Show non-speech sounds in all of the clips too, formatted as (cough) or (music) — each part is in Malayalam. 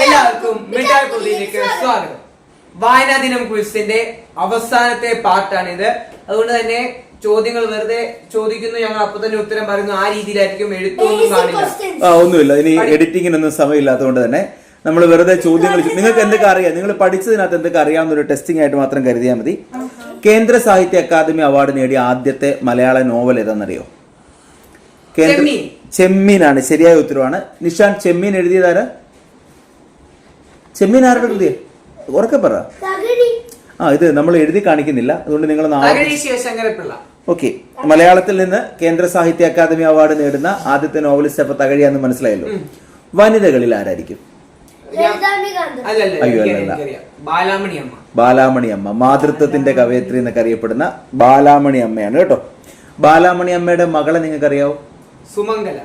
എല്ലാവർക്കും മിഠായി പൊതിയിലേക്ക് സ്വാഗതം. വായനാ ദിനം ക്വിസിന്റെ അവസാനത്തെ പാർട്ടാണിത്. അതുകൊണ്ട് തന്നെ ചോദ്യങ്ങൾ വെറുതെ ചോദിക്കുന്നു ഞങ്ങൾ അപ്പൊ തന്നെ ഉത്തരം പറയുന്നു ആ രീതിയിലായിരിക്കും എഴുത്തൊന്നും കാണില്ല ആ ഒന്നുമില്ല. ഇനി എഡിറ്റിങ്ങിനൊന്നും സമയമില്ലാത്തതുകൊണ്ട് തന്നെ നമ്മൾ വെറുതെ ചോദ്യങ്ങൾ ചോ- നിങ്ങൾക്ക് എന്തൊക്കെ അറിയാം? നിങ്ങൾ പഠിച്ചതിനകത്ത് എന്തൊക്കെ അറിയാവുന്ന ഒരു ടെസ്റ്റിംഗ് ആയിട്ട് മാത്രം കരുതിയാൽ മതി. കേന്ദ്ര സാഹിത്യ അക്കാദമി അവാർഡ് നേടിയ ആദ്യത്തെ മലയാള നോവൽ ഏതാണെന്നറിയോ? കേന്ദ്ര ചെമ്മീൻ. ചെമ്മീനാണ്. ശരിയായ ഉത്തരവാണ്. നിഷാൻ ചെമ്മീൻ എഴുതിയതാരാ ചെമ്മീൻ ആരുടെ കൃതി ഉറക്കെ പറ. ആ ഇത് നമ്മൾ എഴുതി കാണിക്കുന്നില്ല. അതുകൊണ്ട് നിങ്ങൾ ഓക്കെ. മലയാളത്തിൽ നിന്ന് കേന്ദ്ര സാഹിത്യ അക്കാദമി അവാർഡ് നേടുന്ന ആദ്യത്തെ നോവലിസ്റ്റ് അപ്പൊ തകഴിയാന്ന് മനസ്സിലായല്ലോ? വനിതകളിൽ ആരായിരിക്കും? അയ്യോ, അല്ലല്ല. ബാലാമണി അമ്മ. ബാലാമണി അമ്മ. മാതൃത്വത്തിന്റെ കവയത്രി എന്നൊക്കെ അറിയപ്പെടുന്ന ബാലാമണി അമ്മയാണ് കേട്ടോ. ബാലാമണി അമ്മയുടെ മകളെ നിങ്ങൾക്ക് അറിയാവോ സുമംഗല.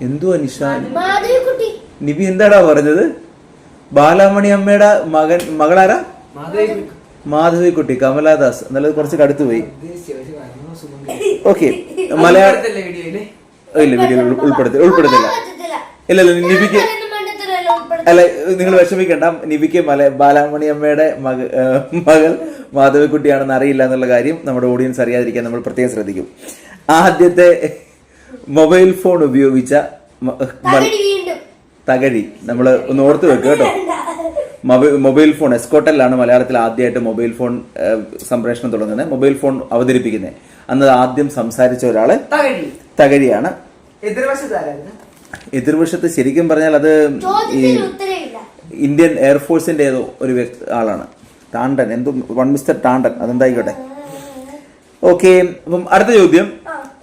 എന്തുവാ നിഷാൻ മാധവിക്കുട്ടി. നിബി എന്താടാ പറഞ്ഞത്? ബാലാമണി അമ്മയുടെ മകൻ മകളാരാ? മാധവി മാധവിക്കുട്ടി കമലാദാസ്. എന്നുള്ളത് കുറച്ച് കടുത്തു പോയി. ഓക്കെ. മലയാള ഇല്ല വീഡിയോ ഉൾപ്പെടുത്തി ഉൾപ്പെടുത്തില്ല ഇല്ല ഇല്ല നിബിക്ക്. അല്ല നിങ്ങൾ വിഷമിക്കണ്ട. നിബിക്ക് മല ബാലാമണി അമ്മയുടെ മക മകൾ മാധവിക്കുട്ടിയാണെന്ന് അറിയില്ല എന്നുള്ള കാര്യം നമ്മുടെ ഓഡിയൻസ് അറിയാതിരിക്കാൻ നമ്മൾ പ്രത്യേകം ശ്രദ്ധിക്കും. ആദ്യത്തെ മൊബൈൽ ഫോൺ ഉപയോഗിച്ച തകഴി. നമ്മൾ ഒന്ന് ഓർത്ത് വെക്കുക കേട്ടോ. മൊബൈൽ മൊബൈൽ ഫോൺ എസ്കോട്ടലിലാണ് മലയാളത്തിൽ ആദ്യമായിട്ട് മൊബൈൽ ഫോൺ സംപ്രേഷണം തുടങ്ങുന്നത്. മൊബൈൽ ഫോൺ അവതരിപ്പിക്കുന്നത് അന്ന് ആദ്യം സംസാരിച്ച ഒരാൾ തകഴി. തകഴിയാണ്. എതിർവശത്ത് ശരിക്കും പറഞ്ഞാൽ അത് ഈ ഇന്ത്യൻ എയർഫോഴ്സിന്റെ ഏതോ ഒരു വ്യക്തി ആളാണ്. ടാണ്ടൻ. എന്തോ വൺ മിസ്റ്റർ ടാണ്ടൻ. അതെന്തായിക്കോട്ടെ? ഓക്കെ. അപ്പം അടുത്ത ചോദ്യം.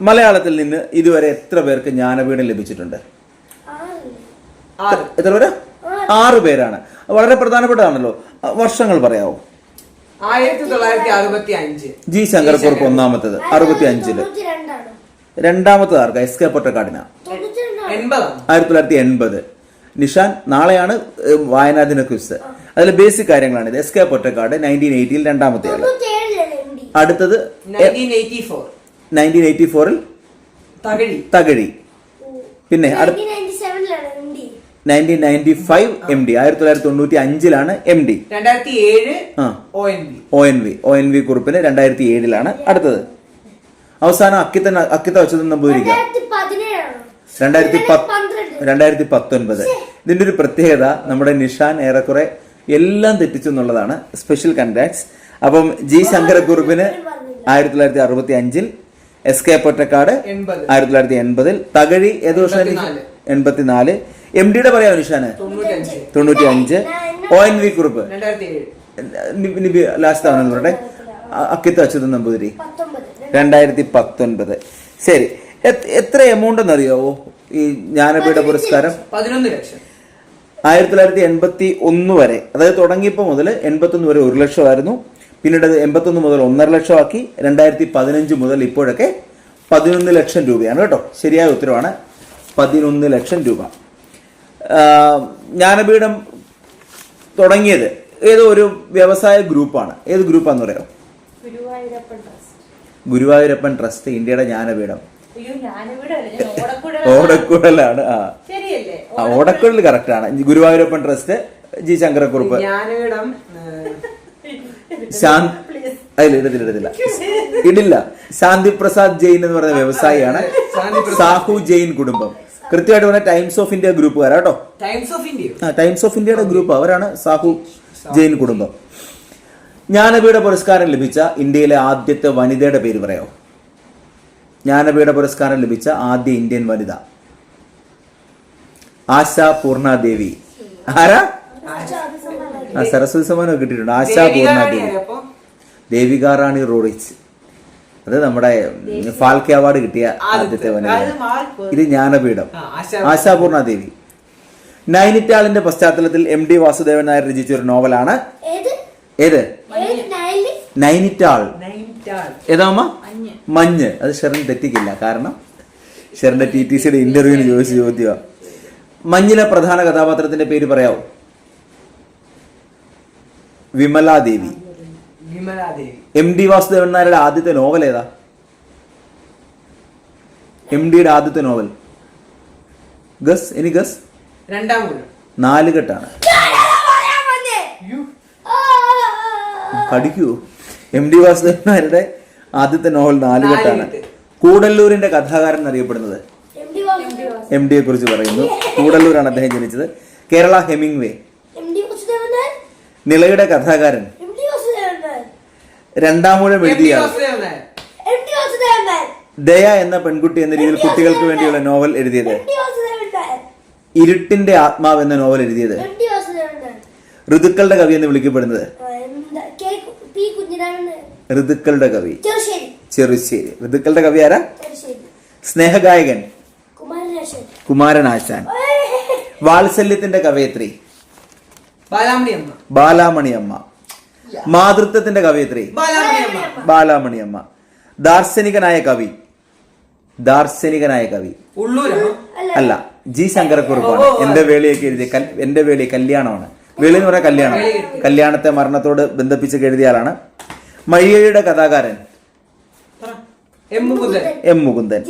മലയാളത്തിൽ നിന്ന് ഇതുവരെ എത്ര പേർക്ക് ജ്ഞാനപീഠം ലഭിച്ചിട്ടുണ്ട്? എത്ര പേര്? ആറ്. പേരാണ്. വളരെ പ്രധാനപ്പെട്ടതാണല്ലോ. വർഷങ്ങൾ പറയാവോ? ആയിരത്തി തൊള്ളായിരത്തി അറുപത്തി അഞ്ച് ജി ശങ്കർ കുറുപ്പ് ഒന്നാമത്തത്. അറുപത്തി അഞ്ചിൽ രണ്ടാമത്തത് ആർക്കാ? എസ് കെ പൊട്ടക്കാടിന. ആയിരത്തി തൊള്ളായിരത്തി എൺപത് നിഷാൻ നാളെയാണ് വായനാ ദിന ക്വിസ്. അതിൽ ബേസിക് കാര്യങ്ങളാണ് ഇത് എസ് കെ പൊറ്റക്കാട് നയന്റീൻ എയ്റ്റിയിൽ രണ്ടാമത്തെ ആൾ അടുത്തത് നയന്റീൻ എയ്റ്റി ഫോറിൽ തകഴി. തകഴി. പിന്നെ അടുത്ത nineteen ninety സെവനിലാണ് M D nineteen ninety five M D ആയിരത്തി തൊള്ളായിരത്തി തൊണ്ണൂറ്റി അഞ്ചിലാണ് എം ഡി രണ്ടായിരത്തി ഏഴ് O N V O N V കുറിപ്പിന് രണ്ടായിരത്തി ഏഴിലാണ് അടുത്തത്. അവസാനം അക്കിത്ത അക്കിത്ത വെച്ചത് നമ്പൂരിക്ക രണ്ടായിരത്തി രണ്ടായിരത്തി പത്ത് പന്ത്രണ്ട് രണ്ടായിരത്തി പത്തൊൻപത് ഇതിന്റെ ഒരു പ്രത്യേകത നമ്മുടെ നിഷാൻ ഏറെക്കുറെ എല്ലാം തെറ്റിച്ചു എന്നുള്ളതാണ് സ്പെഷ്യൽ കൺഗ്രാറ്റ്സ് അപ്പം ജി ശങ്കരക്കുറുപ്പിന് ആയിരത്തി തൊള്ളായിരത്തി അറുപത്തി അഞ്ചിൽ എസ് കെ പൊറ്റക്കാട് ആയിരത്തി തൊള്ളായിരത്തി എൺപതിൽ തകഴി ഏത് വർഷം എൺപത്തിനാല്. എം ഡിയുടെ പറയാം അനുഷാന്. തൊണ്ണൂറ്റി അഞ്ച് O N V Kurup last ആണെന്ന് പറയട്ടെ അക്കിത്ത് അച്യുതൻ നമ്പൂതിരി. രണ്ടായിരത്തി പത്തൊൻപത് ശരി. എത്ര- എമൗണ്ട് എന്നറിയാവോ? ഈ ജ്ഞാനപീഠ പുരസ്കാരം? പതിനൊന്ന് ലക്ഷം. ആയിരത്തി തൊള്ളായിരത്തി എൺപത്തി ഒന്ന് വരെ. അതായത് തുടങ്ങിയപ്പോൾ മുതൽ എൺപത്തൊന്ന് വരെ ഒരു ലക്ഷമായിരുന്നു. പിന്നീട് അത് എൺപത്തൊന്ന് മുതൽ ഒന്നര ലക്ഷമാക്കി. രണ്ടായിരത്തി പതിനഞ്ച് മുതൽ ഇപ്പോഴൊക്കെ പതിനൊന്ന് ലക്ഷം രൂപയാണ് കേട്ടോ. ശരിയായ ഉത്തരവാണ് പതിനൊന്ന് ലക്ഷം രൂപ. ജ്ഞാനപീഠം തുടങ്ങിയത് ഏതോ ഒരു വ്യവസായ ഗ്രൂപ്പാണ്. ഏത് ഗ്രൂപ്പാന്ന് പറയാം ഗുരുവായൂരപ്പൻ ട്രസ്റ്റ്. ഇന്ത്യയുടെ ജ്ഞാനപീഠം. (laughs) ഓടക്കുഴലാണ്. ആ. ഓടക്കുഴൽ കറക്റ്റ് ആണ്. Guruvayurappan trust G Sankara Kurup. അതിൽ ഇടത്തില്ല ഇടത്തില്ല. ഇടില്ല. ശാന്തി പ്രസാദ് ജെയിൻ എന്ന് പറയുന്ന വ്യവസായിയാണ് സാഹു ജെയിൻ കുടുംബം. കൃത്യമായിട്ട് പറഞ്ഞ ടൈംസ് ഓഫ് ഇന്ത്യ ഗ്രൂപ്പുകാരാ കേട്ടോ. ടൈംസ് ഓഫ് ഇന്ത്യ ആ ടൈംസ് ഓഫ് ഇന്ത്യയുടെ ഗ്രൂപ്പ് അവരാണ് സാഹു ജെയിൻ കുടുംബം. ജ്ഞാനപീഠ പുരസ്കാരം ലഭിച്ച ഇന്ത്യയിലെ ആദ്യത്തെ വനിതയുടെ പേര് പറയാമോ? ജ്ഞാനപീഠ പുരസ്കാരം ലഭിച്ച ആദ്യ ഇന്ത്യൻ വനിത. ആശ പൂർണാദേവി. ആരാ? ആ സരസ്വതി സമ്മാനം കിട്ടിയിട്ടുണ്ട്. ആശാപൂർണ ദേവിക റാണി റോറിച്ച്. അത് നമ്മുടെ ഫാൽക്കെ അവാർഡ് കിട്ടിയ ആദ്യത്തെ. വനിത. ഇത് ജ്ഞാനപീഠം. ആശാപൂർണ ദേവി നൈനിറ്റാളിന്റെ പശ്ചാത്തലത്തിൽ എം ഡി വാസുദേവൻ നായർ രചിച്ച ഒരു നോവലാണ്. ഏത്? നൈനിറ്റാൾ. ഏതാ ഏതാമ്മ? മഞ്ഞ്. അത് ഷെറിൻ തെറ്റിക്കില്ല. കാരണം ഷെറിന്റെ ടി ടി സിയുടെ ഇന്റർവ്യൂവിന് ചോദിച്ച ചോദ്യമാണ് മഞ്ഞിലെ പ്രധാന കഥാപാത്രത്തിന്റെ പേര് പറയാവോ? വിമലാദേവി. വിമലാദേവി. എം ഡി വാസുദേവൻ നായരുടെ ആദ്യത്തെ നോവൽ ഏതാ? എം ഡിയുടെ ആദ്യത്തെ നോവൽ. ഗസ്? Any guess? രണ്ടാം നാലുകെട്ടാണ് പറയാൻ വന്നേ. ആ, പഠിക്കൂ. എം ഡി വാസുദേവൻ നായരുടെ ആദ്യത്തെ നോവൽ നാലുകെട്ടാണ് നാലുകെട്ട്. കൂടല്ലൂരിന്റെ കഥാകാരൻ അറിയപ്പെടുന്നത്. എം ഡിയെ കുറിച്ച് പറയുന്നു. കൂടല്ലൂരാണ് അദ്ദേഹം ജനിച്ചത്. Kerala Hemingway M D Vasudevan Nair. നിളയുടെ കഥാകാരൻ. രണ്ടാമൂഴം. എഴുതിയ. ദയ എന്ന പെൺകുട്ടി എന്ന രീതിയിൽ കുട്ടികൾക്ക് വേണ്ടിയുള്ള നോവൽ എഴുതിയത്. ഇരുട്ടിന്റെ ആത്മാവ് എന്ന നോവൽ എഴുതിയത്. ഋതുക്കളുടെ കവി എന്ന് വിളിക്കപ്പെടുന്നത് കെ. പി. കുഞ്ഞിരാമൻ ഋതുക്കളുടെ കവി ചെറുശ്ശേരി. ഋതുക്കളുടെ കവി ആരാ. സ്നേഹഗായകൻ. കുമാരനാശാൻ വാത്സല്യത്തിന്റെ കവയത്രി ബാലാമണി അമ്മ ബാലാമണി അമ്മ മാതൃത്വത്തിന്റെ കവയത്രി. ബാലാമണിയമ്മ. ബാലാമണി അമ്മ ദാർശനികനായ കവി. ദാർശനികനായ കവി. അല്ല. ജി ശങ്കരക്കുറുപ്പാണ്. എന്റെ വേളിയൊക്കെ എഴുതിയ എന്റെ വേളി കല്യാണമാണ്. വേളി എന്ന് പറയാൻ കല്യാണം. കല്യാണത്തെ മരണത്തോട് ബന്ധിപ്പിച്ച് എഴുതിയാലാണ് മയ്യയുടെ കഥാകാരൻ. എം മുകുന്ദൻ. എം മുകുന്ദൻ.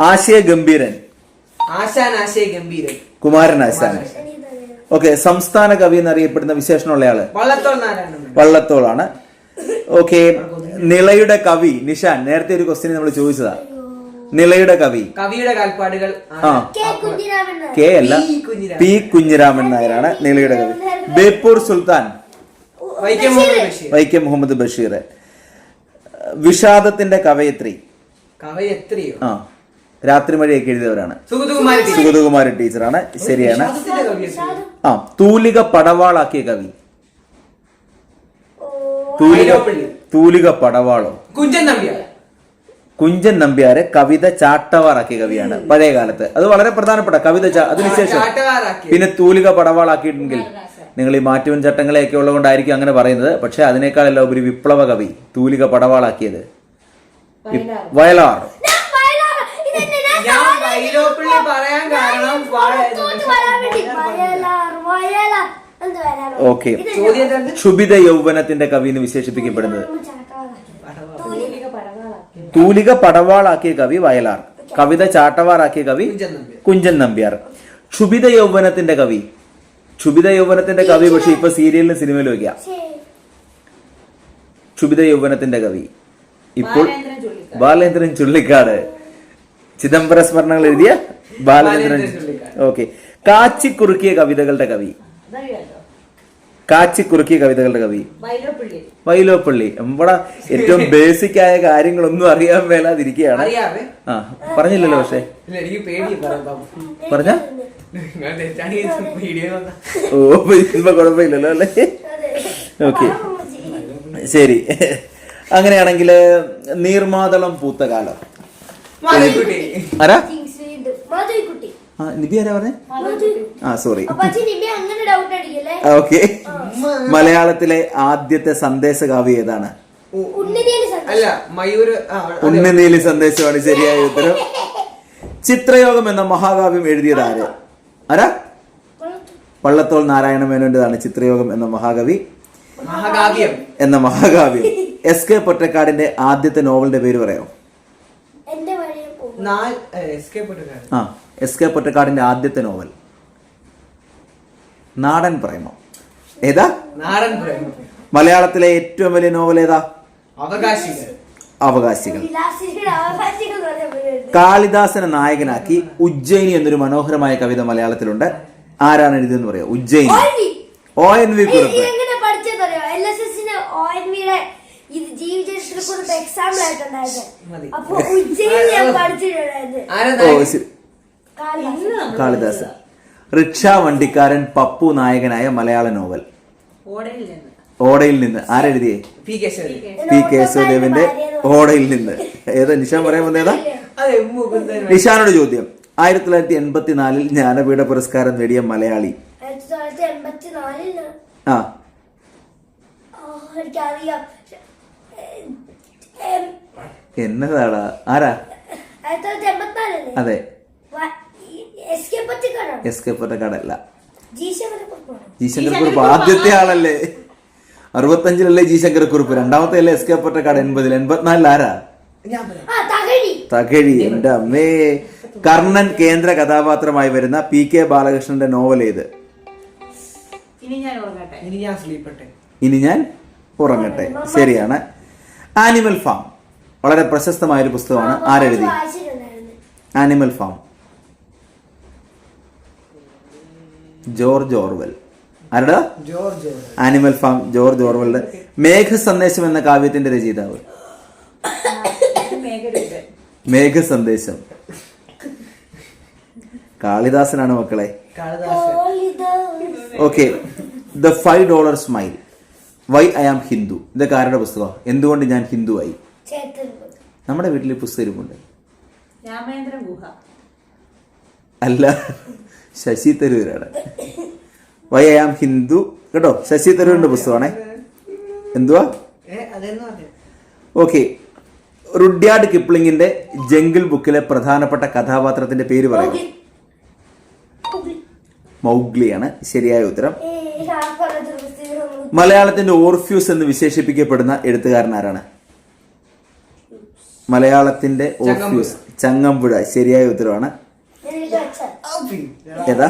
ആശയ ഗംഭീരൻ ആശാൻ ആശയ ഗംഭീരൻ കുമാരനാശാൻ. ഓക്കെ സംസ്ഥാന കവി എന്നറിയപ്പെടുന്ന വിശേഷണമുള്ള ആൾ വള്ളത്തോളാണ്. ഓക്കെ നിളയുടെ കവി നിഷാൻ നേരത്തെ ഒരു ക്വസ്റ്റ്യൻ നമ്മൾ ചോദിച്ചതാ. നിളയുടെ കവി. കവിയുടെ കാൽപ്പാടുകൾ ആ. കെ. കുഞ്ഞിരാമൻ കെ അല്ല പി. കുഞ്ഞിരാമൻ. നായരാണ് നിളയുടെ കവി. ബേപ്പൂർ സുൽത്താൻ. വൈക്കം മുഹമ്മദ് ബഷീർ. വിഷാദത്തിന്റെ കവയത്രി. കവയത്രിയോ? ആ രാത്രി മഴയൊക്കെ എഴുതിയവരാണ്. സുഗതകുമാരി സുഗതകുമാരി ടീച്ചറാണ്. ശരിയാണ്. കവിയത്രി. ആ തൂലിക പടവാളാക്കിയ കവി. ഓ, തൂലിക തൂലിക പടവാളോ കുഞ്ചൻ നമ്പ്യാർ. കുഞ്ചൻ നമ്പ്യാരെ കവിത ചാട്ടവാറാക്കിയ കവിയാണ് പഴയ കാലത്ത് അത് വളരെ പ്രധാനപ്പെട്ട കവിത അതിനുശേഷം. പിന്നെ തൂലിക പടവാളാക്കിയിട്ടുണ്ടെങ്കിൽ നിങ്ങൾ ഈ മാറ്റുവൻ ചട്ടങ്ങളെയൊക്കെ ഉള്ളതുകൊണ്ടായിരിക്കും അങ്ങനെ പറയുന്നത്. പക്ഷെ അതിനേക്കാളല്ല ഒരു വിപ്ലവ കവി തൂലിക പടവാളാക്കിയത് വയലാർ. വയലാർ. ഞാൻ വയലാർ. ഇതെന്നെ ഞാൻ ഞാൻ പറയാൻ കാരണം തോറ്റ് വരാൻ വേണ്ടി. വയലാർ, വയലാർ. എന്ത് വയലാർ? ഓക്കെ. ചോദ്യം എന്താണ്? ക്ഷുഭിത യൗവനത്തിന്റെ കവി എന്ന് വിശേഷിപ്പിക്കപ്പെടുന്നത് തൂലിക പടവാളാക്കി. തൂലിക പടവാളാക്കിയ കവി വയലാർ. കവിത ചാട്ടവാറാക്കിയ കവി കുഞ്ചൻ നമ്പ്യാർ. ക്ഷുഭിത യൗവനത്തിന്റെ കവി. ക്ഷുഭിത യൗവനത്തിന്റെ കവി പക്ഷെ ഇപ്പൊ സീരിയലിലും സിനിമയിലും ഒക്കെയാ. ക്ഷുഭിത യൗവനത്തിന്റെ കവി. ഇപ്പോൾ ബാലേന്ദ്രൻ ചുള്ളിക്കാട്. ചിദംബര സ്മരണകൾ എഴുതിയ ബാലേന്ദ്രൻ. ഓക്കെ. കാച്ചിക്കുറുക്കിയ കവിതകളുടെ കവി. അതറിയാലോ കാച്ചിക്കുറുക്കിയ കവിതകളുടെ കവി. വൈലോപ്പിള്ളി. വൈലോപ്പള്ളി. ഇവിടെ ഏറ്റവും ബേസിക് ആയ കാര്യങ്ങളൊന്നും അറിയാൻ മേലാതിരിക്കുകയാണ് ആ പറഞ്ഞില്ലല്ലോ പക്ഷേ. പറഞ്ഞ? ഓ ഇപ്പൊ കുഴപ്പമില്ലല്ലോ അല്ലേ. ഓക്കെ. ശരി. അങ്ങനെയാണെങ്കിൽ നീർമാതളം പൂത്ത കാലം. ആരാ? ആ നിബി ആരാ പറഞ്ഞേ? ആ സോറി അപ്പൊ അച്ഛൻ നിന്നെ ഡൗട്ട് അടിക്കല്ലേ? ഓക്കെ മലയാളത്തിലെ ആദ്യത്തെ സന്ദേശ. കാവ്യം ഏതാണ് ഉണ്ണനീലി സന്ദേശമാണ് ശരിയായ (laughs) ഉത്തരം. ചിത്രയോഗം എന്ന മഹാകാവ്യം എഴുതിയത് ആര്? ആരാ? വള്ളത്തോൾ നാരായണ മേനോന്റേതാണ് ചിത്രയോഗം എന്ന മഹാകവി. മഹാകാവ്യം. എന്ന മഹാകാവ്യം. എസ് കെ പൊറ്റക്കാടിന്റെ ആദ്യത്തെ നോവലിന്റെ പേര് പറയാമോ ആ എസ് കെ പൊറ്റക്കാടിന്റെ ആദ്യത്തെ നോവൽ. നാടൻ പ്രേമം. ഏതാ? നാടൻ പ്രേമം. മലയാളത്തിലെ ഏറ്റവും വലിയ നോവൽ ഏതാ? അവകാശികൾ. അവകാശികൾ. കാളിദാസനെ നായകനാക്കി ഉജ്ജയിനി എന്നൊരു മനോഹരമായ കവിത മലയാളത്തിലുണ്ട്. ആരാണ് എഴുതിയെന്ന് പറയാം. ഉജ്ജയിനി. O N V. കുറിപ്പ് ഇതെങ്ങനെ പഠിച്ചതറിയോ എൽ എസ് എസിന് ഒ എൻ വിയുടെ ഇത് ജീവചരിത്രക്കുറിപ്പ് എക്സാമ്പിൾ ആയിട്ടുണ്ടായത്. മതി. അപ്പൊ ഉജ്ജയിനി ഞാൻ പഠിച്ചിട്ടുണ്ടായിരുന്നു കാളിദാസൻ. റിക്ഷ വണ്ടിക്കാരൻ പപ്പു നായകനായ മലയാള നോവൽ. ഓടയിൽ നിന്ന്. ആരെഴുതിയേ? പി കേശവദേവന്റെ ഓടയിൽ നിന്ന്. ഏതാ നിഷാൻ പറയാൻ വന്നേതാ നിഷാനോട് ചോദ്യം ആയിരത്തി തൊള്ളായിരത്തി എൺപത്തിനാലിൽ ജ്ഞാനപീഠ പുരസ്കാരം നേടിയ മലയാളി. ആ എനിക്കറിയാം. എന്നതാടാ? ആരാ? അതെ എസ് കെ പൊറ്റക്കാടല്ല ജി ശങ്കരക്കുറിപ്പാണോ ആദ്യത്തെ ആളല്ലേ. അറുപത്തഞ്ചിലല്ലേ ജി കുറിപ്പ് രണ്ടാമത്തെ അല്ലേ എസ് കെ പൊറ്റക്കാട് എൺപതിൽ. എൺപത്തിനാലിൽ ആരാ? ഞാൻ പറയാം ആ തകഴി. എന്റെ അമ്മേ. കർണൻ കേന്ദ്ര കഥാപാത്രമായി വരുന്ന പി കെ ബാലകൃഷ്ണന്റെ നോവൽ ഏത് ഇനി ഞാൻ ഉറങ്ങട്ടെ. ഇനി ഞാൻ സ്ലീപ്പട്ടെ. ഇനി ഞാൻ ഉറങ്ങട്ടെ. ശരിയാണ്. ആനിമൽ ഫാം വളരെ പ്രശസ്തമായ ഒരു പുസ്തകമാണ് ആരെഴുതി? Animal farm George Orwell. ആരുടെ? ആനിമൽ ഫാം ജോർജ് ഓർവലിന്റെ മേഘ സന്ദേശം എന്ന കാവ്യത്തിന്റെ രചയിതാവ്. മേഘ സന്ദേശം കാളിദാസനാണ് മക്കളെ. Okay the five dollar smile why I am Hindu ഇതൊക്കെ ആരുടെ പുസ്തകം? എന്തുകൊണ്ട് ഞാൻ ഹിന്ദു ആയി നമ്മുടെ വീട്ടിൽ പുസ്തകം ഇരിപ്പുണ്ട് അല്ല ശശി തരൂരാണ്. വൈ ഐ ആം ഹിന്ദു കേട്ടോ ശശി തരൂരിന്റെ പുസ്തകമാണേ. എന്തുവാ? ഓക്കെ റുഡ്യാർഡ് കിപ്ലിങ്ങിന്റെ ജംഗിൾ ബുക്കിലെ പ്രധാനപ്പെട്ട കഥാപാത്രത്തിന്റെ പേര് പറയൂ മൗഗ്ലി. മൗഗ്ലി. മൗഗ്ലിയാണ് ശരിയായ ഉത്തരം ഏയ്, ആർക്കാണ് ഇത് പുസ്തകം നമ്മൾ മലയാളത്തിന്റെ ഓർഫ്യൂസ് എന്ന് വിശേഷിപ്പിക്കപ്പെടുന്ന എഴുത്തുകാരൻ ആരാണ്? മലയാളത്തിന്റെ ഓർഫ്യൂസ്. ചങ്ങമ്പുഴ. ശരിയായ ഉത്തരവാണ്. ഏതാ?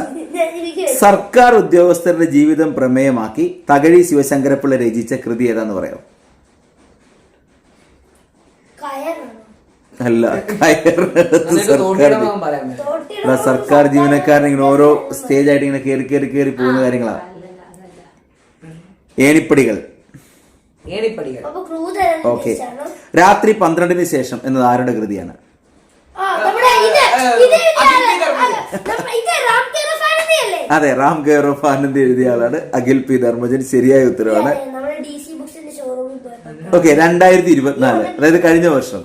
സർക്കാർ ഉദ്യോഗസ്ഥരുടെ ജീവിതം പ്രമേയമാക്കി തകഴി ശിവശങ്കരപ്പിള്ള രചിച്ച കൃതി ഏതാന്ന് പറയാം അല്ല സർക്കാർ സർക്കാർ ജീവനക്കാരൻ ഇങ്ങനെ ഓരോ സ്റ്റേജ് ആയിട്ട് ഇങ്ങനെ കയറി കയറി കയറി പോകുന്ന കാര്യങ്ങളാ. ഏണിപ്പടികൾ. ഓക്കെ? രാത്രി പന്ത്രണ്ടിന് ശേഷം എന്നത് ആരുടെ കൃതിയാണ്? അതെ റാം കെയർ ആനന്ദ് എഴുതിയ ആളാണ്. അഖിൽ പി ധർമ്മജൻ ശരിയായ ഉത്തരവാണ്. ഓക്കെ രണ്ടായിരത്തി ഇരുപത്തിനാല് അതായത് കഴിഞ്ഞ വർഷം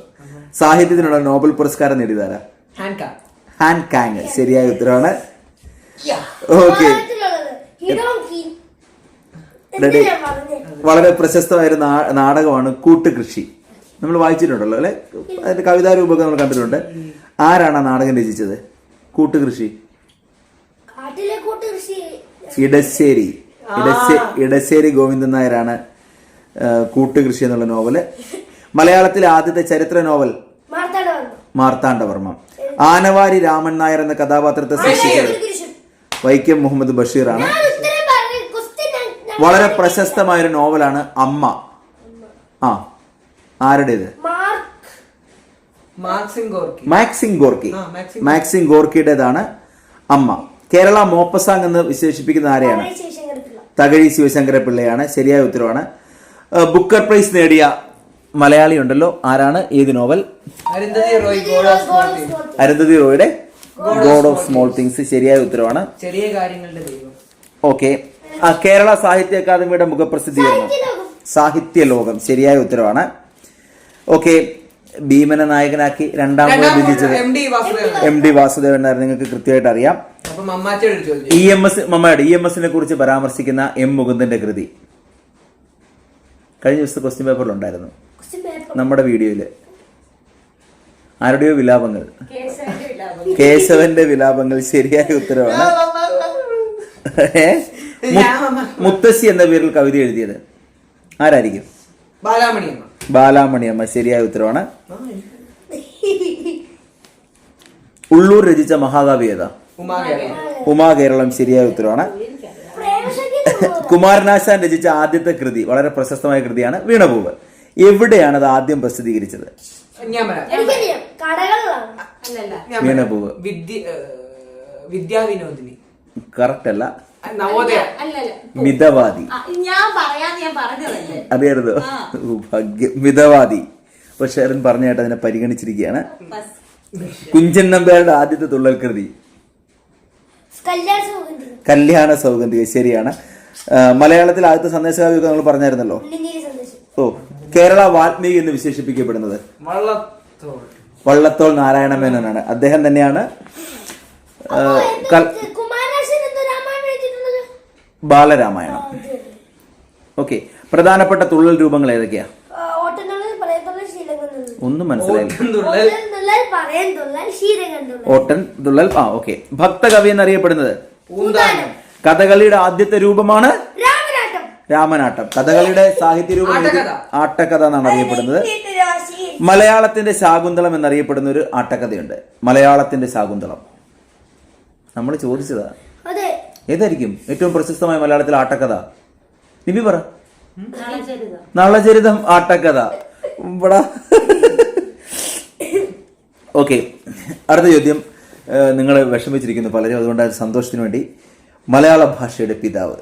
സാഹിത്യത്തിനുള്ള നോബൽ പുരസ്കാരം നേടിയതാരാ? ഹാൻകാ ഹാൻ കാങ്. ശരിയായ ഉത്തരവാണ്. ഓക്കെ. പറഞ്ഞേ? വളരെ പ്രശസ്തമായ ഒരു നാടകമാണ് കൂട്ടുകൃഷി. നമ്മൾ വായിച്ചിട്ടുണ്ടല്ലോ അല്ലെ? അതിന്റെ കവിതാ രൂപമൊക്കെ നമ്മൾ കണ്ടിട്ടുണ്ട്. ആരാണ് ആ നാടകം രചിച്ചത്? കൂട്ടുകൃഷി. ഇടശ്ശേരി. ഇടശ്ശേ- ഇടശ്ശേരി ഗോവിന്ദൻ നായരാണ് കൂട്ടുകൃഷി എന്നുള്ള നോവൽ മലയാളത്തിലെ ആദ്യത്തെ ചരിത്ര നോവൽ? മാർത്താണ്ഡവർമ്മ. ആനവാരി രാമൻ നായർ എന്ന കഥാപാത്രത്തെ സൃഷ്ടിച്ചത് വൈക്കം മുഹമ്മദ് ബഷീറാണ് ഞാൻ ഉത്തരം പറഞ്ഞ ക്വസ്റ്റ്യൻ ഞാൻ- ഞാൻ വളരെ പ്രശസ്തമായ ഒരു നോവലാണ് അമ്മ. ആ ആരുടേത്? Maxim Gorky. ആ, മാക്സിം മാക്സിം ഗോർക്കിയുടേതാണ് അമ്മ. കേരള മോപ്പസാങ് എന്ന് വിശേഷിപ്പിക്കുന്ന ആരെയാണ്? തകഴി ശിവശങ്കര പിള്ളയാണ് ശരിയായ ഉത്തരവാണ്. ബുക്കർ പ്രൈസ് നേടിയ മലയാളി ഉണ്ടല്ലോ ആരാണ് ഏത് novel? Arundhati Roy god of small small things. Arundhati റോയുടെ God of small things. ശരിയായ ഉത്തരവാണ്. ചെറിയ കാര്യങ്ങളുടെ ദൈവം. ഓക്കെ കേരള സാഹിത്യ അക്കാദമിയുടെ മുഖപ്രസിദ്ധീകരണം. സാഹിത്യലോകം. സാഹിത്യ ലോകം ശരിയായ ഉത്തരവാണ്. ഓക്കെ ഭീമനെ നായകനാക്കി രണ്ടാമത് വിധിച്ചത് എം ഡി വാസുദേവൻ. നായർ നിങ്ങൾക്ക് കൃത്യമായിട്ട് അറിയാം. ഇ എം എസ് മമ്മയുടെ ഇ എം എസിനെ കുറിച്ച് പരാമർശിക്കുന്ന എം മുകുന്ദന്റെ കൃതി. കഴിഞ്ഞ ദിവസത്തെ ക്വസ്റ്റ്യൻ പേപ്പറിൽ ഉണ്ടായിരുന്നു. ക്വസ്റ്റ്യൻ നമ്മുടെ വീഡിയോയിൽ. ആരുടെയോ വിലാപങ്ങൾ. കേശവന്റെ വിലാപം കേശവന്റെ വിലാപങ്ങൾ ശരിയായ ഉത്തരവാണ്. ഏ? മുത്തശ്ശി എന്ന പേരിൽ കവിത എഴുതിയത് ആരായിരിക്കും? ബാലാമണിയമ്മ ബാലാമണി അമ്മ. ശരിയായ ഉത്തരവാണ്. ഉള്ളൂർ രചിച്ച മഹാകവി ഏതാ? ഉമാകേരളം. ഉമാ കേരളം ശരിയായ ഉത്തരവാണ്. കുമാരനാശാൻ രചിച്ച ആദ്യത്തെ കൃതി വളരെ പ്രശസ്തമായ കൃതിയാണ് വീണപൂവ്. എവിടെയാണ് അത് ആദ്യം പ്രസിദ്ധീകരിച്ചത്? വീണപൂവ്. വിദ്യാവിനോദിനി. കറക്റ്റ് അല്ല നവോദയ. മിതവാദി. ഞാൻ പറയാന്ന് ഞാൻ പറഞ്ഞതല്ലേ? ഭാഗ്യം മിതവാദി. പക്ഷെ ഷെറിൻ പറഞ്ഞായിട്ട് അതിനെ പരിഗണിച്ചിരിക്കുകയാണ്. കുഞ്ചൻ നമ്പ്യാരുടെ ആദ്യത്തെ തുള്ളൽ കൃതി കല്യാണ സൗകര്യം സൗഗന്ധിക ശരിയാണ് മലയാളത്തിൽ ആദ്യത്തെ സന്ദേശകാവ്യമൊക്കെ നമ്മൾ പറഞ്ഞായിരുന്നല്ലോ? ഓ കേരള വാത്മീകി എന്ന് വിശേഷിപ്പിക്കപ്പെടുന്നത്? വള്ളത്തോൾ. വള്ളത്തോൾ നാരായണ മേനോനാണ് അദ്ദേഹം തന്നെയാണ് ആ, കൽ- കുമാരനാശൻ എന്തോ രാമായണം എഴുതിയിട്ടുള്ളത് ബാലരാമായണം. ഓക്കെ പ്രധാനപ്പെട്ട തുള്ളൽ രൂപങ്ങൾ ഏതൊക്കെയാ? ഒന്നും മനസ്സിലായില്ല. ഓട്ടൻ തുള്ളൽ ആ ഓക്കെ. ഭക്തകവി എന്നറിയപ്പെടുന്നത്? പൂന്താനം. കഥകളിയുടെ ആദ്യത്തെ രൂപമാണ്? രാമനാട്ടം. രാമനാട്ടം. കഥകളിയുടെ സാഹിത്യ രൂപം? ആട്ടക്കഥ. എന്നാണ് അറിയപ്പെടുന്നത്. മലയാളത്തിന്റെ ശാകുന്തളം എന്നറിയപ്പെടുന്ന ഒരു ആട്ടക്കഥയുണ്ട് മലയാളത്തിന്റെ ശാകുന്തളം. നമ്മൾ ചോദിച്ചതാ. അതെ ഏതായിരിക്കും ഏറ്റവും പ്രശസ്തമായ മലയാളത്തിലെ ആട്ടക്കഥ? നിബി പറ. നാളെ നളചരിതം ആട്ടക്കഥ. ഇവിടെ ഓക്കെ. അടുത്ത ചോദ്യം. നിങ്ങൾ വിഷമിച്ചിരിക്കുന്നു പലരും. അതുകൊണ്ട് സന്തോഷത്തിന് വേണ്ടി മലയാള ഭാഷയുടെ പിതാവ്.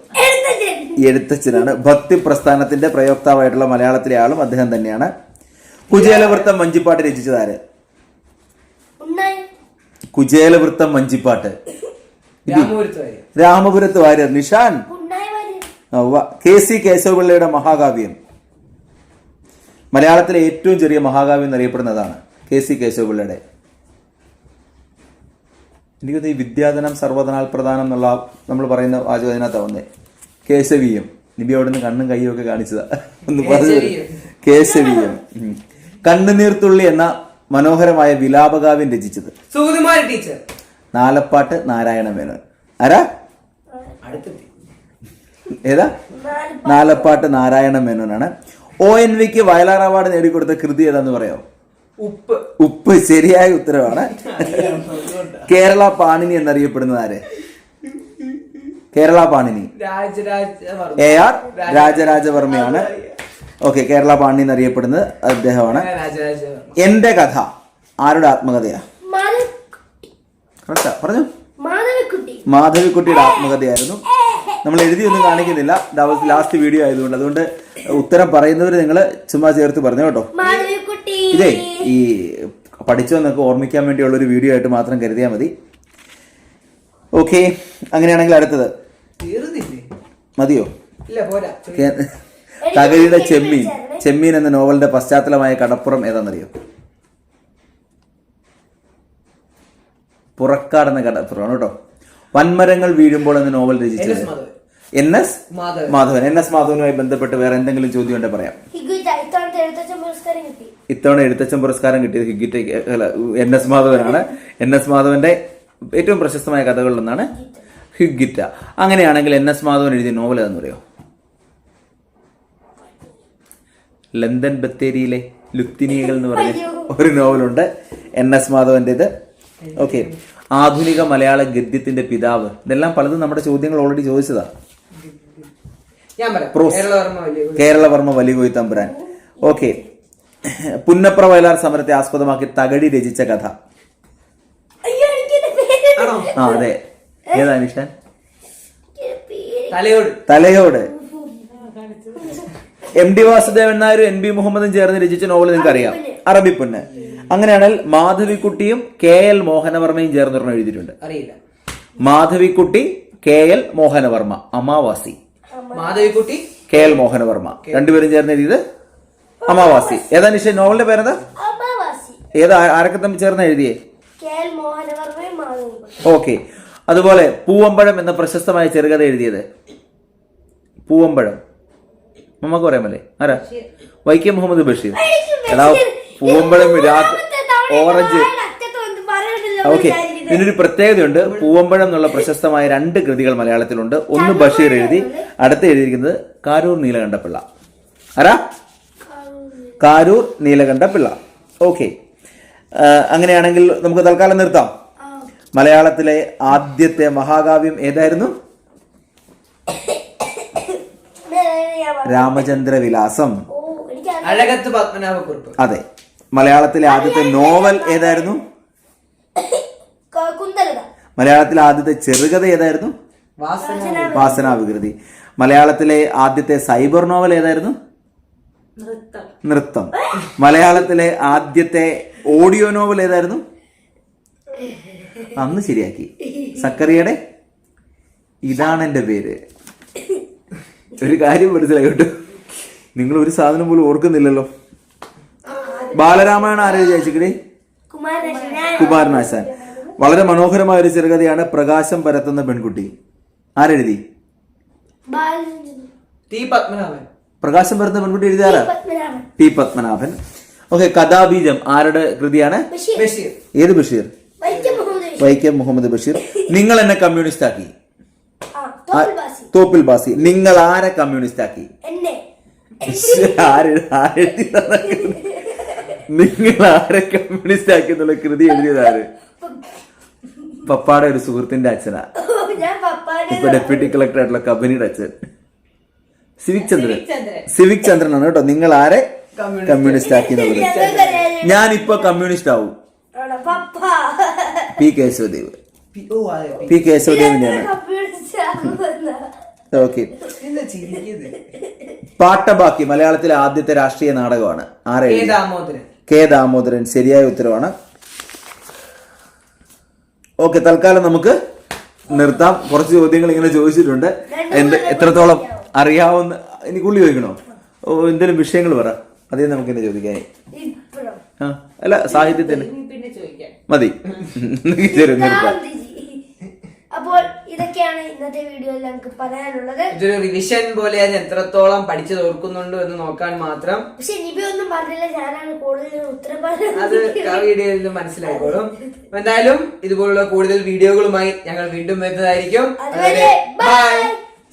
എഴുത്തച്ഛനാണ്. ഭക്തി പ്രസ്ഥാനത്തിന്റെ പ്രയോക്താവായിട്ടുള്ള മലയാളത്തിലെ ആളും അദ്ദേഹം തന്നെയാണ്. കുചേലവൃത്തം മഞ്ചിപ്പാട്ട് രചിച്ചതാര് കുചേലവൃത്തം മഞ്ചിപ്പാട്ട്. രാമപുരത്ത് വരെ രാമപുരത്ത് വാര്യർ നിഷാൻ. ഉണ്ണായി വാര്യർ ഉവ്വ. കെ സി കേശവപിള്ളയുടെ മഹാകാവ്യം. മലയാളത്തിലെ ഏറ്റവും ചെറിയ മഹാകാവ്യം എന്നറിയപ്പെടുന്നതാണ് കെ സി കേശവപിള്ളയുടെ. എനിക്ക് ഈ വിദ്യാധനം സർവധനാൽ പ്രധാനം എന്നുള്ള നമ്മൾ പറയുന്ന വാചകം അതിനകത്താണ് വന്നേ. കേശവീയം. നിബി അവിടെ നിന്ന് കണ്ണും കൈയും ഒക്കെ കാണിച്ചതാ. ഒന്ന് പറഞ്ഞു. കേശവീയം. കേശവീയം. കണ്ണുനീർത്തുള്ളി എന്ന മനോഹരമായ വിലാപകാവ്യം രചിച്ചത്. സുകുമാരി ടീച്ചർ. നാലപ്പാട്ട് നാരായണ മേനോൻ. ആരാ? ഏതാ? നാലപ്പാട്ട്. നാരായണ മേനോനാണ്. ഒ എൻ വിക്ക് വയലാർ അവാർഡ് നേടിക്കൊടുത്ത കൃതി ഏതാന്ന് പറയാമോ ഉപ്പ്. ഉപ്പ് ശരിയായ ഉത്തരവാണ് കേരള പാണിനി എന്നറിയപ്പെടുന്നത് ആര്? കേരള പാണിനി. രാജരാജ എ ആർ രാജരാജവർമ്മയാണ്. ഓക്കെ കേരള പാണിനി എന്നറിയപ്പെടുന്നത് അദ്ദേഹമാണ്. എന്റെ കഥ ആരുടെ ആത്മകഥയാ? മാധവ് കറക്റ്റാ. പറഞ്ഞു? മാധവിക്കുട്ടി. മാധവിക്കുട്ടിയുടെ ആത്മകഥയായിരുന്നു. നമ്മൾ എഴുതിയൊന്നും കാണിക്കുന്നില്ല. ലാസ്റ്റ് വീഡിയോ ആയതുകൊണ്ട്. അതുകൊണ്ട് ഉത്തരം പറയുന്നവർ നിങ്ങൾ ചുമ്മാ ചേർത്ത് പറഞ്ഞു കേട്ടോ? മാധവിക്കുട്ടി. ഇതേ ഈ പഠിച്ചോന്നൊക്കെ ഓർമ്മിക്കാൻ വേണ്ടിയുള്ള ഒരു വീഡിയോ ആയിട്ട് മാത്രം കരുതിയാൽ മതി. ഓക്കെ അങ്ങനെയാണെങ്കിൽ അടുത്തത്. തീർന്നില്ലേ? മതിയോ? ഇല്ല പോരാ. കേ- തകഴിയുടെ ചെമ്മീൻ. ചെമ്മീൻ എന്ന നോവലിന്റെ പശ്ചാത്തലമായ കടപ്പുറം ഏതാണെന്നറിയോ? പുറക്കാട് കഥാപാത്രമാണ് കേട്ടോ. വൻമരങ്ങൾ വീഴുമ്പോൾ എന്ന നോവൽ രചിച്ചത്. N S Madhavan. Madhavan. N S മാധവനുമായി ബന്ധപ്പെട്ട് വേറെ എന്തെങ്കിലും ചോദ്യം ഉണ്ടെങ്കിൽ പറയാം. ഇത്തവണ എഴുത്തച്ഛൻ പുരസ്കാരം കിട്ടിയത് ഹിഗിറ്റ അല്ല എൻ എസ് മാധവനാണ്. എൻ എസ് മാധവന്റെ ഏറ്റവും പ്രശസ്തമായ കഥകളിലൊന്നാണ് ഹിഗിറ്റ അങ്ങനെയാണെങ്കിൽ എൻ എസ് മാധവൻ എഴുതിയ നോവൽ ഏതെന്ന് പറയോ? ലണ്ടൻ ബത്തേരിയിലെ ലുത്തിനിയകൾ എന്ന് പറഞ്ഞ ഒരു നോവലുണ്ട് എൻ എസ് മാധവന്റേത്. ഓക്കെ ആധുനിക മലയാള ഗദ്യത്തിന്റെ പിതാവ്. ഇതെല്ലാം പലതും നമ്മുടെ ചോദ്യങ്ങൾ ഓൾറെഡി ചോദിച്ചതാ. ഞാൻ പറയാം. കേരളവർമ്മ വലിയ തമ്പുരാൻ. ഓക്കെ പുന്നപ്ര വയലാർ സമരത്തെ ആസ്പദമാക്കി തകഴി രചിച്ച കഥ. ആ അതെ. ഏതാ നിഷാൻ തലയോട്. എം ഡി വാസുദേവൻ നായരും എൻ ബി മുഹമ്മദും ചേർന്ന് രചിച്ച നോവൽ നിങ്ങൾക്ക് അറിയാം അറബിപ്പൊന്ന് അങ്ങനെയാണെങ്കിൽ മാധവിക്കുട്ടിയും കെ എൽ മോഹനവർമ്മയും ചേർന്നൊരെണ്ണം എഴുതിയിട്ടുണ്ട്. അറിയില്ല. Madhavikutty K L Mohanavarma Amavasi. Madhavikutty K L Mohanavarma. രണ്ടുപേരും ചേർന്ന് എഴുതിയത് അമാവാസി. ഏതാ നിശ്ചയം നോവലിന്റെ പേരെന്താ? അമാവാസി. ഏതാ ആരൊക്കെ തമ്മിൽ ചേർന്ന് എഴുതിയേ? കെ മോഹനവർമ്മയും മാധവിക്കുട്ടി ഓക്കെ. അതുപോലെ പൂവമ്പഴം എന്ന പ്രശസ്തമായ ചെറുകഥ എഴുതിയത് പൂവമ്പഴം. നമുക്ക് പറയാമല്ലേ ആരാ? വൈക്കം മുഹമ്മദ് ബഷീർ. എടാ പൂവമ്പഴം രാത്രി ഓറഞ്ച് ഓക്കെ. ഇതിനൊരു പ്രത്യേകതയുണ്ട്. പൂവമ്പഴം എന്നുള്ള പ്രശസ്തമായ രണ്ട് കൃതികൾ മലയാളത്തിലുണ്ട്. ഒന്ന് ബഷീർ എഴുതി അടുത്ത എഴുതിയിരിക്കുന്നത് കാരൂർ നീലകണ്ഠപിള്ള ആരാ? കാരൂർ. നീലകണ്ഠപിള്ള ഓക്കെ. അങ്ങനെയാണെങ്കിൽ നമുക്ക് തൽക്കാലം നിർത്താം. മലയാളത്തിലെ ആദ്യത്തെ മഹാകാവ്യം ഏതായിരുന്നു? രാമചന്ദ്ര വിലാസം അഴകത്ത് പത്മനാഭക്കുറിപ്പ് അതെ. മലയാളത്തിലെ ആദ്യത്തെ നോവൽ ഏതായിരുന്നു? മലയാളത്തിലെ ആദ്യത്തെ ചെറുകഥ ഏതായിരുന്നു? വാസന വാസനാവികൃതി. മലയാളത്തിലെ ആദ്യത്തെ സൈബർ നോവൽ ഏതായിരുന്നു? നൃത്തം. നൃത്തം. മലയാളത്തിലെ ആദ്യത്തെ ഓഡിയോ നോവൽ ഏതായിരുന്നു? അന്ന് ശരിയാക്കി. സക്കറിയുടെ ഇതാണ് എന്റെ പേര്. ഒരു കാര്യം മനസ്സിലായി കേട്ടോ. നിങ്ങൾ ഒരു സാധനം പോലും ഓർക്കുന്നില്ലല്ലോ. ബാലരാമായണം ആരെ വിചാരിച്ചിക്കടേ കുമാരനാശൻ. വളരെ മനോഹരമായ ഒരു ചെറുകഥയാണ് പ്രകാശം പരത്തുന്ന പെൺകുട്ടി. ആരെഴുതി പ്രകാശം പരത്തുന്ന പെൺകുട്ടി എഴുതിയാരാ പത്മനാഭൻ ടി പത്മനാഭൻ. ഓക്കെ കഥാബീജം ആരുടെ കൃതിയാണ്? ഏത് ബഷീർ? വൈക്കം മുഹമ്മദ് ബഷീർ. വൈക്കം മുഹമ്മദ് ബഷീർ. നിങ്ങൾ എന്നെ കമ്മ്യൂണിസ്റ്റ് ആക്കി. തോപ്പിൽ ബാസി. നിങ്ങൾ ആരെ കമ്മ്യൂണിസ്റ്റ് ആക്കി? എന്നെ. ആര് ആരെഴുതിയതാണ് നിങ്ങൾ ആരെ കമ്മ്യൂണിസ്റ്റ് ആക്കി എന്നുള്ള കൃതി എഴുതിയതാര് പപ്പാടെ ഒരു സുഹൃത്തിന്റെ അച്ഛനാ. ഇപ്പൊ ഡെപ്യൂട്ടി കളക്ടർ ആയിട്ടുള്ള കമ്പനിയുടെ അച്ഛൻ. സിവിക് ചന്ദ്രൻ സിവിക് ചന്ദ്രൻ. ആണ്? കേട്ടോ നിങ്ങൾ ആരെ കമ്മ്യൂണിസ്റ്റ്. ആക്കി എന്നുള്ളത്. ഞാനിപ്പോ കമ്മ്യൂണിസ്റ്റ് ആവും പി കേശവദേവ് പി- കേശവദേവിനെയാണ്. ഓക്കെ. പാട്ടബാക്കി മലയാളത്തിലെ ആദ്യത്തെ രാഷ്ട്രീയ നാടകമാണ്. ആരെ ദാമോദരൻ കെ ദാമോദരൻ ശരിയായ ഉത്തരവാണ്. ഓക്കെ തൽക്കാലം നമുക്ക് നിർത്താം. കുറച്ച് ചോദ്യങ്ങൾ ഇങ്ങനെ ചോദിച്ചിട്ടുണ്ട്. എന്ത് എത്രത്തോളം അറിയാവുന്ന ഇനി ഉള്ളി ചോദിക്കണോ? ഓ എന്തെങ്കിലും വിഷയങ്ങൾ പറ. അതേ നമുക്ക് എന്നെ ചോദിക്കാൻ ആ അല്ല സാഹിത്യത്തിന്. മതി. ചെറിയ നിർത്താം. ഇന്നത്തെ വീഡിയോയിൽ ഞങ്ങൾക്ക് പറയാനുള്ളത് ഇതൊരു റിവിഷൻ പോലെ ഞാൻ എത്രത്തോളം പഠിച്ചു ഓർക്കുന്നുണ്ടോ എന്ന് നോക്കാൻ മാത്രം പക്ഷെ നിബി ഒന്നും പറഞ്ഞില്ല ഞാനാണ് കൂടുതൽ ഉത്തരം അത് ആ വീഡിയോയിൽ മനസ്സിലായിക്കോളും. അപ്പൊ എന്തായാലും ഇതുപോലുള്ള കൂടുതൽ വീഡിയോകളുമായി ഞങ്ങൾ വീണ്ടും വരുന്നതായിരിക്കും. അതുവരെ ബൈ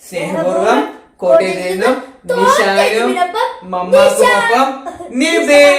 സ്നേഹപൂർവം കോട്ടയത്ത് നിന്നും നിഷാനും മമ്മാക്കുമൊപ്പം നിബിൻ